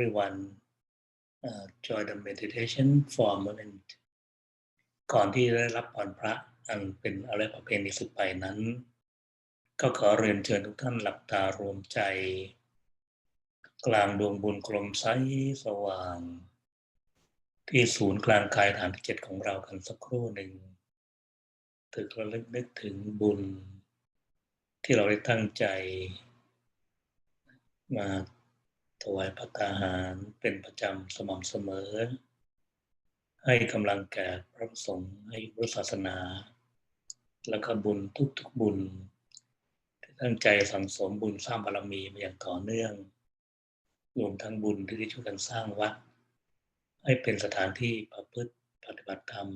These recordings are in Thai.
everyone uh, join the meditation for a moment ก่อนที่ได้รับพรพระอันเป็นอะไรประเพณีสุดไปนั้น ก็ขอเรียนเชิญทุกท่านหลับตารวมใจ กลางดวงบุญกลมใสสว่าง ที่ศูนย์กลางกายฐานที่เจ็ดของเรากันสักครู่หนึ่งถึกระลึกนึกถึงบุญ ที่เราได้ตั้งใจ มา ถวายพระตาหารเป็นประจำสม่ำเสมอ ให้กำลังแก่พระสงฆ์ให้พุทธศาสนา แล้วก็บุญทุกๆบุญที่ตั้งใจสั่งสมบุญสร้างบารมีมาอย่างต่อเนื่อง รวมทั้งบุญที่ได้ช่วยกันสร้างวัด ให้เป็นสถานที่ประพฤติปฏิบัติธรรม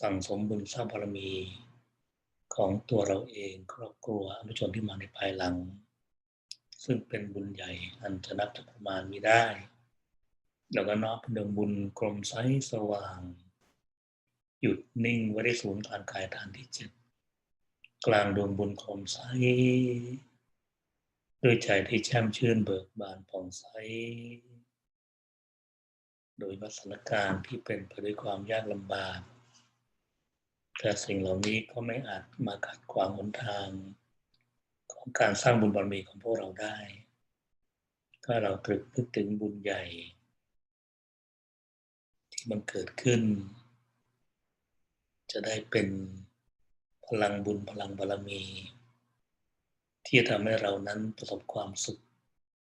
สั่งสมบุญสร้างบารมีของตัวเราเองครอบครัวอนุชนที่มาในภายหลัง ซึ่งเป็นบุญใหญ่อันจะนับจะประมาณม่ได้ แล้วก็นอมเดวงบุญกลมใสสว่าง หยุดนิ่งไว้ได้ศูนย์กลางกายฐานที่เจ็ดกลางดวงบุญกลมใสด้วยใจที่แช่มชื่นเบิกบานผ่องใส โดยวัสนการที่เป็นไปด้วยความยากลำบากแต่สิ่งเหล่านี้ก็ไม่อาจมาขัดขวางหนทาง ของการสร้างบุญบารมีของพวกเราได้ ถ้าเราตรึกนึกถึงบุญใหญ่ ที่มันเกิดขึ้น จะได้เป็นพลังบุญพลังบารมี ที่จะทำให้เรานั้นประสบความสุข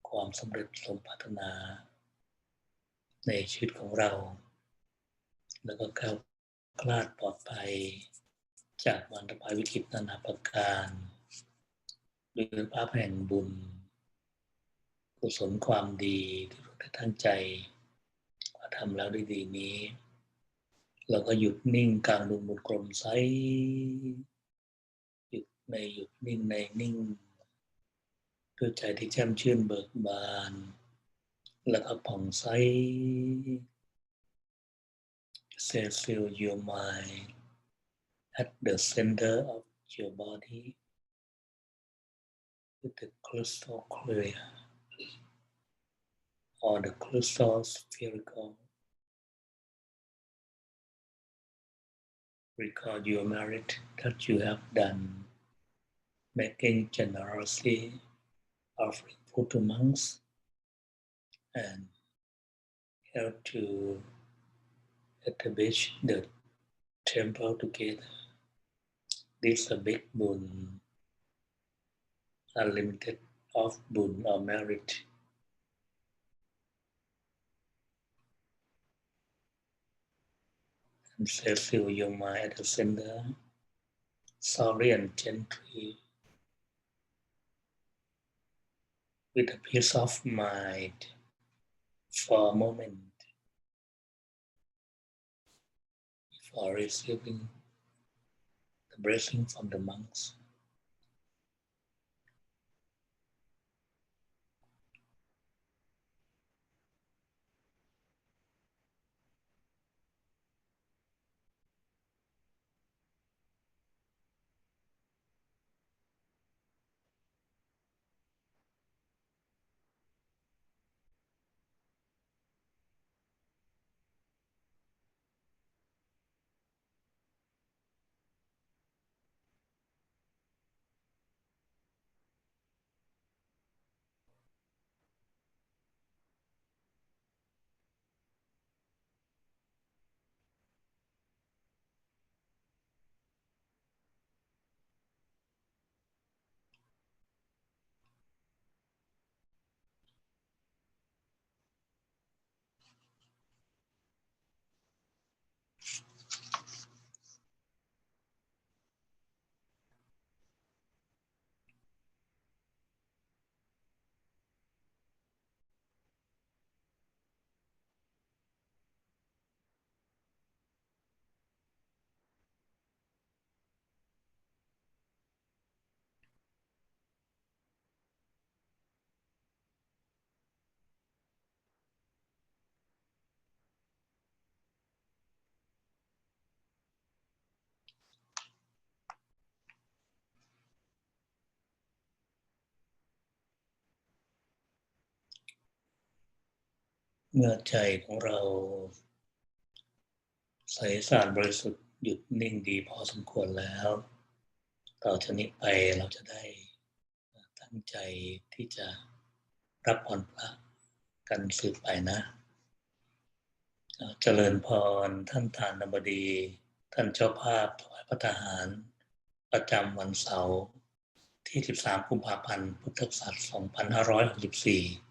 ความสำเร็จสมปรารถนา ในชีวิตของเรา แล้วก็ก้าวคลาดปลอดภัยจากวันตภัยวิกฤตนานาประการ ด้วยภาพแห่งบุญกุศลความดีที่เราได้ตั้งใจว่าทำแล้วได้ดีนี้ เราก็หยุดนิ่งกลางดวงบุญกลมใสหยุดในหยุดนิ่งในนิ่งด้วยใจที่แช่มชื่นเบิกบาน แล้วก็ผ่องใส Say feel your mind at the center of your body with the crystal clear or the crystal spherical. Recall your merit that you have done, making generosity offering food to monks and help to establish the temple together. This is a big boon, unlimited of boon or merit. And say, feel your mind at the center, sorry and gently, with a peace of mind for a moment. before receiving the blessing from the monks. เมื่อใจของเรา ใสสะอาดบริสุทธิ์หยุดนิ่งดีพอสมควรแล้วต่อจากนี้ไปเราจะได้ตั้งใจที่จะรับพรพระกันสืบไปนะเจริญพรท่านทานบดี ท่านเจ้าภาพถวายพระทหาร ประจำวันเสาร์ที่ 13 กุมภาพันธ์ พุทธศักราช 2564นะ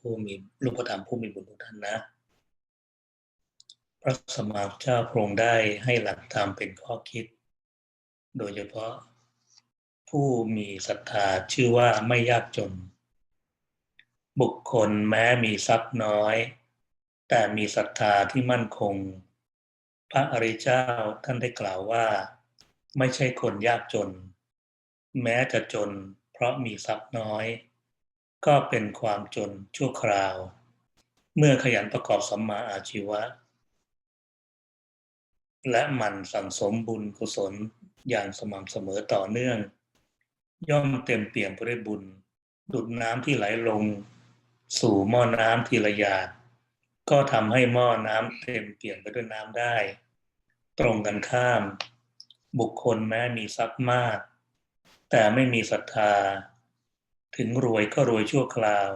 ผู้มีรูปธรรมผู้มีบุญทุกท่านนะพระสมมาเจ้าพระองค์ได้ให้หลักธรรมเป็นข้อคิด โดยเฉพาะผู้มีศรัทธาชื่อว่าไม่ยากจน บุคคลแม้มีทรัพย์น้อย แต่มีศรัทธาที่มั่นคง พระอริยเจ้าท่านได้กล่าวว่า ไม่ใช่คนยากจน แม้จะจนเพราะมีทรัพย์น้อย ก็เป็นความจนชั่วคราว เมื่อขยันประกอบสัมมาอาชีวะ และมันสั่งสมบุญกุศลอย่างสม่ำเสมอต่อเนื่อง ย่อมเต็มเปี่ยมไปด้วยบุญ ดุดน้ำที่ไหลลง สู่หม้อน้ำทีละหยาดก็ทำให้หม้อน้ำเต็มเปี่ยมไปด้วยน้ำได้ ตรงกันข้าม บุคคลแม้มีทรัพย์มาก แต่ไม่มีศรัทธา ถึงรวยก็รวยชั่วคราว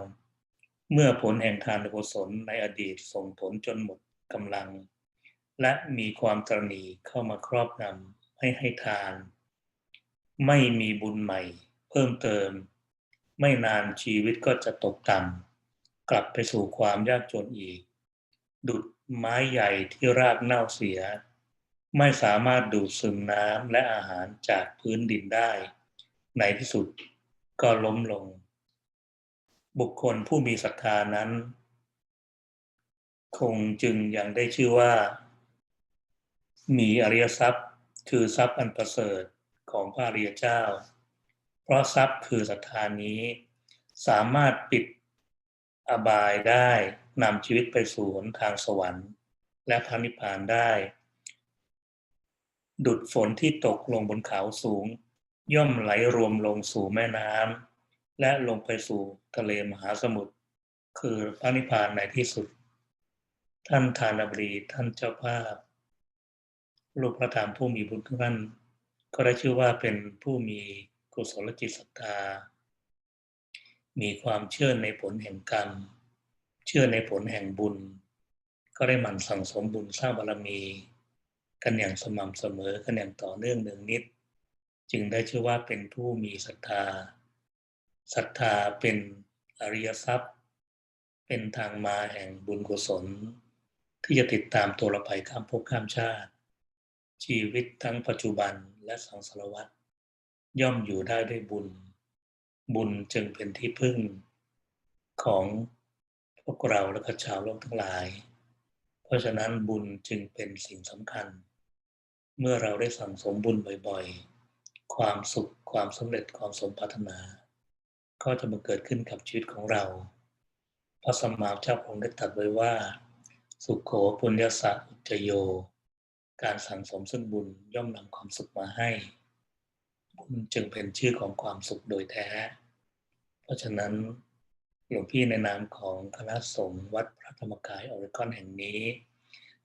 เมื่อผลแห่งทานกุศลในอดีตส่งผลจนหมดกำลัง และมีความตรณีเข้ามาครอบงำให้ให้ทาน ไม่มีบุญใหม่ เพิ่มเติม ไม่นานชีวิตก็จะตกต่ำกลับไปสู่ความยากจนอีก ดุดไม้ใหญ่ที่รากเน่าเสีย ไม่สามารถดูดซึมน้ำและอาหารจากพื้นดินได้ ในที่สุด ก็ล้มลง บุคคลผู้มีศรัทธานั้น คงจึงยังได้ชื่อว่า มีอริยทรัพย์คือทรัพย์อันประเสริฐของพระอริยเจ้า เพราะทรัพย์คือศรัทธานี้ สามารถปิดอบายได้นำชีวิตไปสู่หนทางสวรรค์ และพระนิพพานได้ ดุดฝนที่ตกลงบนเขาสูง ย่อมไหลรวมลงสู่แม่น้ำและลงไปสู่ทะเลมหาสมุทรคือพระนิพพานในที่สุด ท่านทานบรีท่านเจ้าภาพลูกพระธรรมผู้มีบุญทุกท่านก็ได้ชื่อว่าเป็นผู้มีกุศลจิตศรัทธา มีความเชื่อในผลแห่งกรรม เชื่อในผลแห่งบุญ ก็ได้หมั่นสั่งสมบุญสร้างบารมี กันอย่างสม่ำเสมอกันอย่างต่อเนื่องหนึ่งนิด จึงได้ชื่อว่าเป็นผู้มีศรัทธาศรัทธาเป็นอริยทรัพย์ เป็นทางมาแห่งบุญกุศล ที่จะติดตามตัวเราไปข้ามภพข้ามชาติ ชีวิตทั้งปัจจุบันและสังสารวัฏย่อมอยู่ได้ด้วยบุญ บุญจึงเป็นที่พึ่งของพวกเราและก็ชาวโลกทั้งหลาย เพราะฉะนั้นบุญจึงเป็นสิ่งสำคัญ เมื่อเราได้สั่งสมบุญบ่อยๆ ความสุข ความสำเร็จความสมปรารถนา ก็จะมาเกิดขึ้นกับชีวิตของเรา พระสัมมาเจ้าองค์ได้ตรัสไว้ว่า สุขโขปุญญาสะอุจจโย การสั่งสมซึ่งบุญย่อมนำความสุขมาให้บุญจึงเป็นชื่อของความสุขโดยแท้ เพราะฉะนั้นหลวงพี่ในนามของคณะสงฆ์วัดพระธรรมกายออริกอนแห่งนี้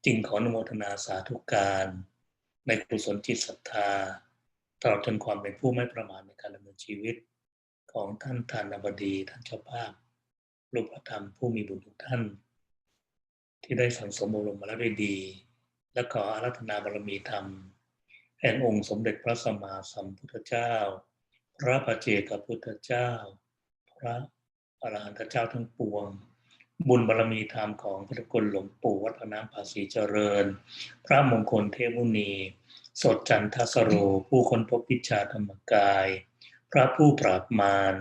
จึงขออนุโมทนาสาธุการ ในกุศลจิตศรัทธา ตลอดจนความเป็นผู้ไม่ประมาทในการดำเนินชีวิต ของท่านทานบดีท่านเจ้าภาพรูปธรรมผู้มีบุญทุกท่าน ที่ได้สังสมบรมมาแล้วด้วยดี และขออารัธนาบารมีธรรม แห่งองค์สมเด็จพระสัมมาสัมพุทธเจ้า พระปัจเจกพุทธเจ้า พระอรหันตเจ้าทั้งปวง บุญบารมีธรรมของพระกุลหลวงปู่วัดพน้ำภาษีเจริญ พระมงคลเทพมุนี สดจันทสโร ผู้คนพบพิชาธรรมกาย พระผู้ปราบมาร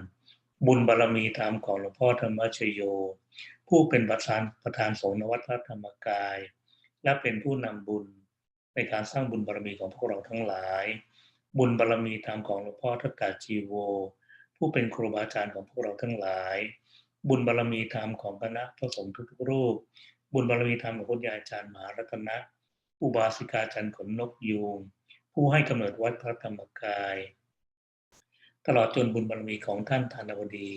บุญบารมีธรรมของหลวงพ่อธรรมชโย ผู้เป็นประธานประธานสงฆ์นวัดพระธรรมกาย และเป็นผู้นำบุญในการสร้างบุญบารมีของพวกเราทั้งหลาย บุญบารมีธรรมของหลวงพ่อทักกาจีโว ผู้เป็นครูบาอาจารย์ของพวกเราทั้งหลาย บุญบารมีธรรมของคณะพระสงฆ์ทุกๆรูป บุญบารมีธรรมของคุณยายอาจารย์มหารัตนะ อุบาสิกาจันทร์ขนนกยูงผู้ให้กำเนิดวัดพระธรรมกาย ตลอดจนบุญบารมีของท่านธานบดี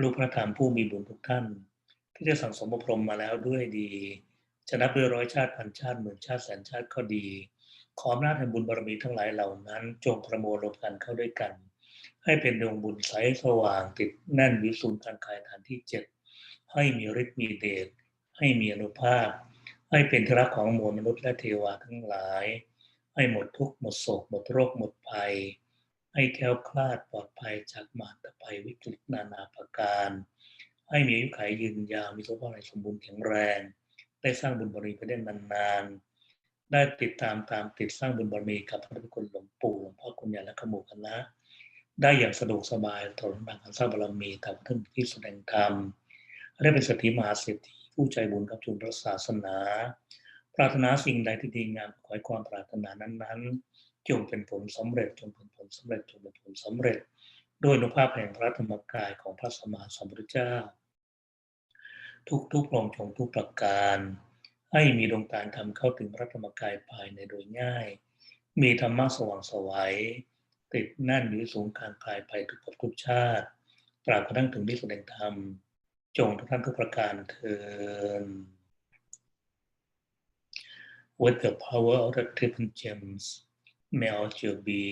ลูกพระธรรมผู้มีบุญทุกท่าน ที่ได้สั่งสมอบรมมาแล้วด้วยดี จะนับด้วยร้อยชาติพันชาติหมื่นชาติแสนชาติก็ดี ขออำนาจแห่งบุญบารมีทั้งหลายเหล่านั้น จงประมวลรวมกันเข้าด้วยกัน ให้เป็นดวงบุญใสสว่างติดแน่นวิสุทธิการกายฐานที่เจ็ดให้มีฤทธิ์มีเดชให้มีอนุภาพ ให้เป็นที่รักของมวลมนุษย์และเทวาทั้งหลาย ให้หมดทุกข์หมดโศกหมดโรคหมดภัย ให้แคล้วคลาดปลอดภัยจากมารภัยวิกฤตนานาประการ ให้มีอายุขัยยืนยาวมีสุขภาพสมบูรณ์แข็งแรง ได้สร้างบุญบารมีไปได้นานๆได้ติดตามตามติดสร้างบุญบารมีกับพระพุทธคุณหลวงปู่หลวงพ่อคุณยาและขมูคณะได้อย่างสะดวกสบายตลอดทางการสร้างบารมีตามท่านที่แสดงธรรมได้เป็นสถิมหาเศรษฐี ผู้ใจบุญกับจุนพระศาสนา ปรารถนาสิ่งใดที่ดีงามขอให้ความปรารถนานั้นๆ จงเป็นผลสำเร็จจงเป็นผลสำเร็จจงเป็นผลสำเร็จ โดยอนุภาพแห่งพระธรรมกายของพระสัมมาสัมพุทธเจ้า ทุกทุกลงจงทุกประการ ให้มีดวงตาทำเข้าถึงพระธรรมกายภายในโดยง่าย มีธรรมะสว่างสวัยติดแน่นอยู่สูงกลางกายไปทุกภพทุกชาติตราบกระทั่งถึงที่แสดงธรรม จงทุกท่านทุกประการเทิน With the power of the triple gems, may all you be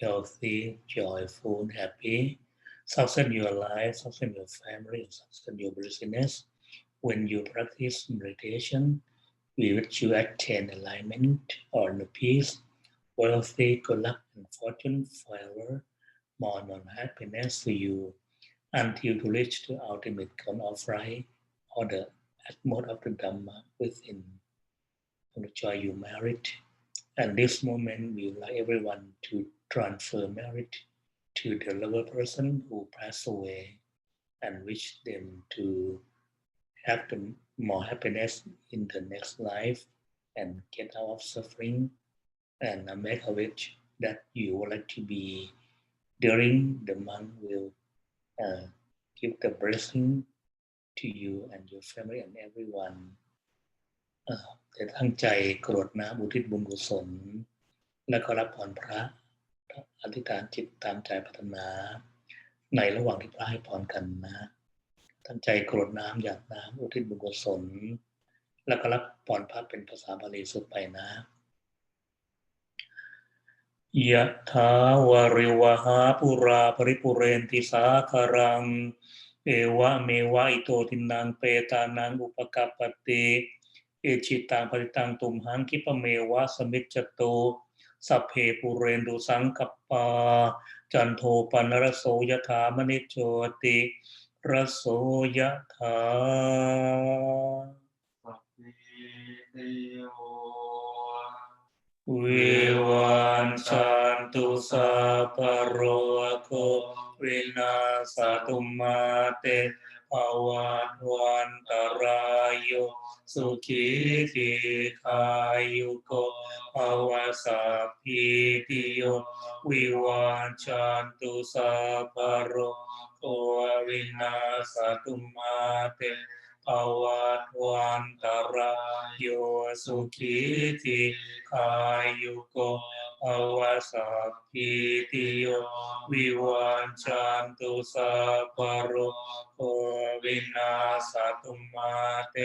healthy, joyful, happy, success your life, success your family, and success your business. When you practice meditation, we wish you attain alignment or inner peace, wealthy, good luck, and fortune forever, more and happiness to you until you reach the ultimate goal of right or the utmost of the Dhamma within. The joy you merit. And this moment, we would like everyone to transfer merit to the loved person who passed away and wish them to have the more happiness in the next life and get out of suffering and uh, make a wish that you would like to be during the month will uh, give the blessing to you and your family and everyone เอ่อแต่ตั้งใจกรวดน้ำอุทิศบุญกุศล แล้วก็รับพรพระอธิษฐานจิตตามใจพัฒนา ในระหว่างที่พระให้พรกันนะ ตั้งใจกรวดน้ำหยาดน้ำอุทิศบุญกุศล แล้วก็รับพรพระเป็นภาษาบาลีสุดไปนะ ยะถาวาริวหาปุราปริปุเรนติสาคารัง เอวะเมวะอิโตทินังเปตานังอุปกัปปติเอชิตังปริตังตุมหังคิปเมวะสมิจจโตสัพเพปุเรนดุสังกปา จันโทปนรโสยถามณิโชติรโสยถาสัพพิติโย วิวันชันตุสัพพะโรโควินาสตุมาเตภวันวันตรายโยสุขีทีขายุโกภวสัพพิติโยวิวันชันตุสัพพะโรโควินาสตุมาเต ภวันวันตรายโยสุขีทีขายุโกภวสัพพิติโยวิวันชันตุสัพพะโรโควินาสตุมาเต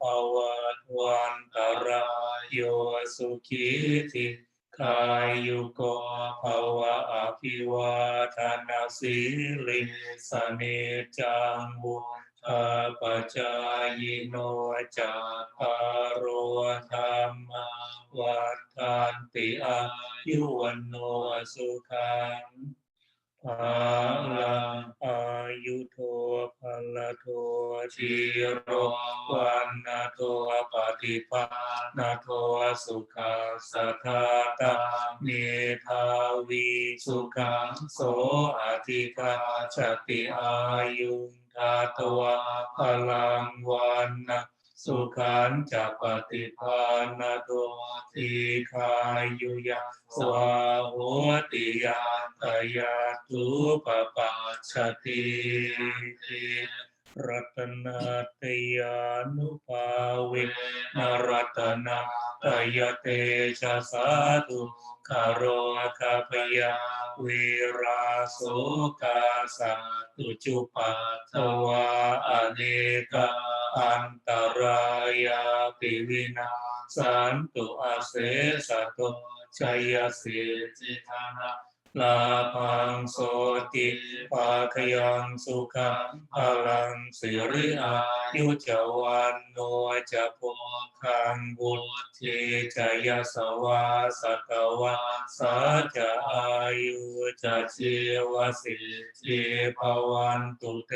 ภวันวันตรายโยสุขีทีขายุโกภวะอภิวาทนาสิลิสเนจังวุ ธาปจายโนจัตตารวธรรมวัฏานติอายุวันโนสุขัง ลังอายุโทภลโทชิโรวันนาโทปฏิภาโทสุขัสสะทาตาเมทาวีสุขังโสอธิกาชติอายุทาตวะพลังวันนะ สุขันจะปฏิภาณโตทีคายุยะสวาโหติยาตยาตุปปัชชติรัตนาตยานุภาเวนรัตนาตยเตชะสาธุคารโรคาพยาเวราโสกาสาตุจุปัตถวาอเนกา อันตรายาติวินาสันตุอาเสสะโตชัยสิจิธานา ลาพังโสติภาคยังสุขังพลังสิริอายุจวันโนจะโพคังบุตติจยสวาสตวาสัจอายุจะชีวสิจิภวันตุเต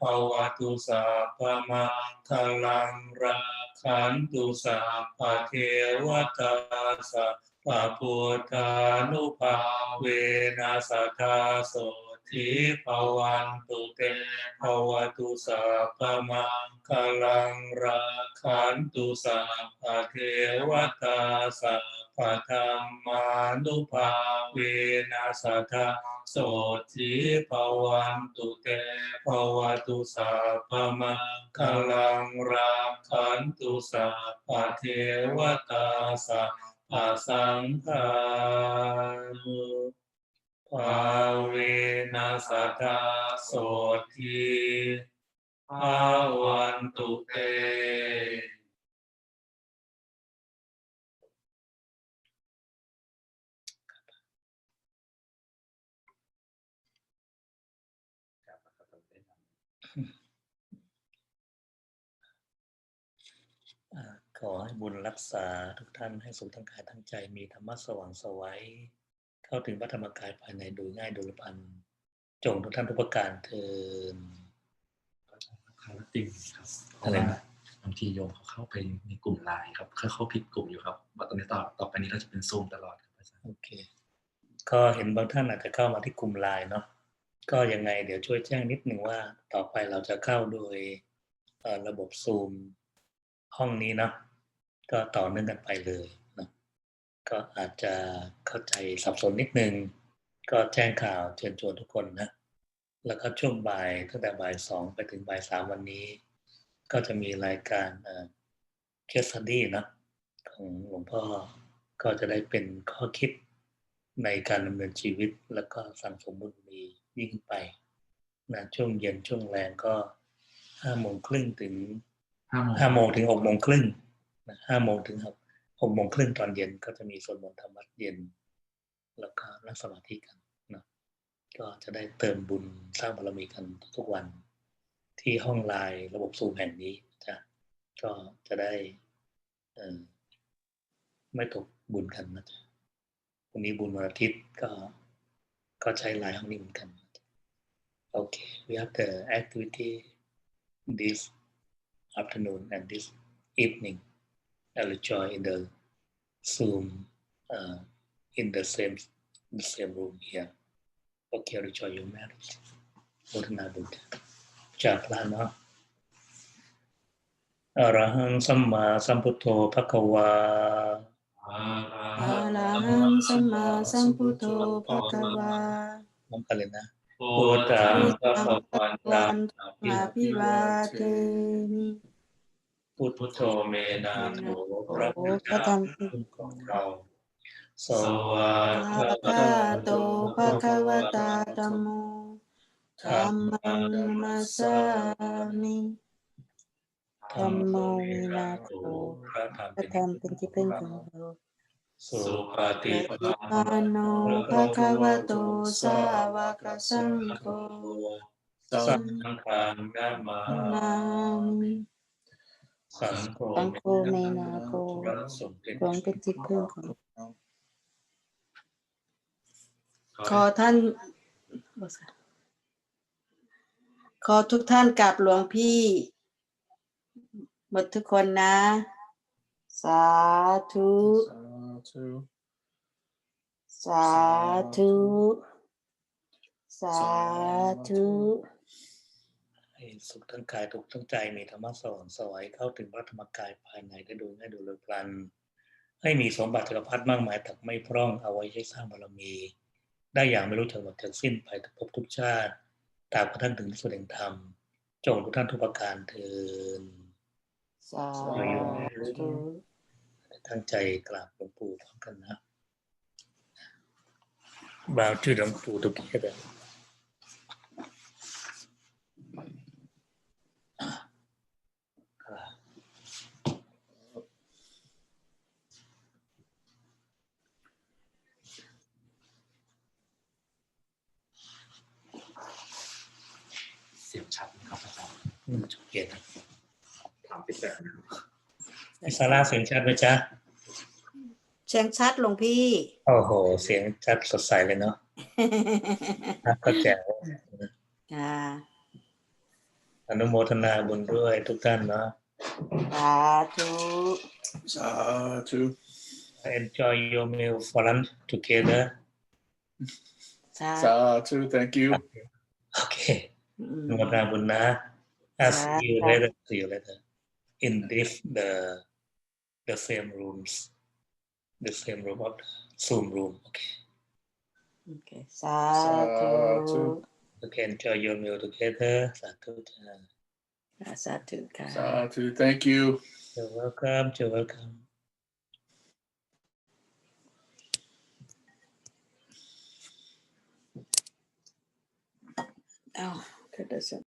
ภวตุสัพพมังคลังรักขันตุสัพพเทวตาสั พพะพุทธานุภาเวนัสสทาโสทิภวันตุเตภวตุสัพพมังคลังรักขันตุสัพพะเทวตาสัพพะธรรมานุภาเวนัสสทาโสทิภวันตุเตภวตุสัพพมังคลังรักขันตุสัพพะเทวตาสัพ อาสังฆานุภาเวนัสตาโสทีภาวันตุเต อ่า ขอให้บุญรักษาทุกท่านให้สุขทั้งกายทั้งใจมีธรรมะสว่างไสวัยเข้าถึงพระธรรมกายภายในโดยง่ายโดยพันจงทุกท่านทุกประการเทินคาราติงครับเพอะไรราะว่านะบางทีโยมเขาเข้าไปในกลุ่มไลน์ครับเขาเข้าผิดกลุ่มอยู่ครับว่าตอนนี้ต่อต่อไปนี้เราจะเป็นซูมตลอดครับอาจารย์โอเค ก็เห็นบางท่านอาจจะเข้ามาที่กลุ่มไลน์เนาะก็ยังไงเดี๋ยวช่วยแจ้งนิดหนึ่งว่าต่อไปเราจะเข้าโดยเอ่อระบบซูมห้องนี้เนาะ ก็ต่อเนื่องกันไปเลยเนาะก็อาจจะเข้าใจสับสนนิดนึง ก็แจ้งข่าวเชิญชวนทุกคนนะ แล้วก็ช่วงบ่ายตั้งแต่บ่ายสองไปถึงบ่ายสามวันนี้ ก็จะมีรายการเคสสดี้นะของหลวงพ่อก็จะได้เป็นข้อคิดในการดำเนินชีวิตแล้วก็สั่งสมบุญมียิ่งขึ้นไปนะช่วงเย็นช่วงแรงก็ห้าโมงครึ่งถึงห้าโมงห้าโมงถึงหกโมงครึ่งนะ ห้าโมงถึงหกหกโมงครึ่งตอนเย็นก็จะมีสวดมนต์ธรรมวัดเย็น แล้วก็นั่งสมาธิกันนะก็จะได้เติมบุญสร้างบารมีกันทุกวัน ที่ห้องไลน์ระบบซูมแห่งนี้จะก็จะได้ไม่ตกบุญกันนะจ๊ะวันนี้บุญวันอาทิตย์ก็ก็ใช้ไลน์ห้องนี้เหมือนกัน โอเค we have the activity this afternoon and this evening I will join in the Zoom uh, in the same the same room here โอเคเราจอยโยมแม่โมทนาบุญจากพระเนาะอรหังสัมมาสัมพุทโธภควาอาอะระหังสัมมาสัมพุทโธภะคะวาพร้อมกันเลยนะพุพุทธังพระควันตังอาภิวาเทมิ พุทโธเมนาโถพระโอพุทธพระธรเจ้ารมคุณของเราสวาอาคาคาโตภะคะวตาธัมโมธัมมังนัมสสามิธัมโมวินาโถพระธรรมพระธรรมเป็นที่พึ่งของเราสุปฏิปปฏิทาปานโนภะคะวโตสาวกสังโฆสังฆังนามานามิ สังโฆสังโฆเมนาโฆพระสงฆ์เป็นทรงเป็นที่พึ่งของเราขขออท่าน ขอทุกท่านกราบหลวงพี่ หมดทุกคนนะ สาธุ สาธุ สาธุ ให้สุขทั้งกายทุกข์ทั้งใจมีธรรมะสว่างไสวัยเข้าถึงพระธรรมกายภายในได้โดยง่ายโดยเร็วพลัน ให้มีสมบัติจักรพรรดิมากมายถักไม่พร่องเอาไว้ใช้สร้างบารมี ได้อย่างไม่รู้จักหมดจากสิ้นไปทุกภพทุกชาติตราบกระทั่งถึงที่สุดแห่งธรรม จงทุกท่านทุกประการเทินสาธุตั้งใจกราบหลวงปู่พร้อมกันนะบ่าวชื่อหลวงปู่ทุกทีเลย อืมเกียรติ ถามปิดแบบนะครับ พี่ ซาร่าเสียงชัดไหมจ๊ะเสียงชัดหลวงพี่ โอ้โห เสียงชัดสดใสเลยเนาะครับก็แจ๋วค่ะอนุโมทนาบุญด้วยทุกท่านเนาะสาธุ Satu. enjoy your meal for lunch together สา Satu. Thank you. โอเคอือมนุโมทนาบุญนะ I'll see you ครับ later see you later in this the the same rooms the same room of the Zoom room okay โอเคสาธุสาธุ okay enjoy your meal together สาธุจ้าสาธุค่ะ Satu. Thank you. you're welcome you're welcome อ้าวก็ได้สิ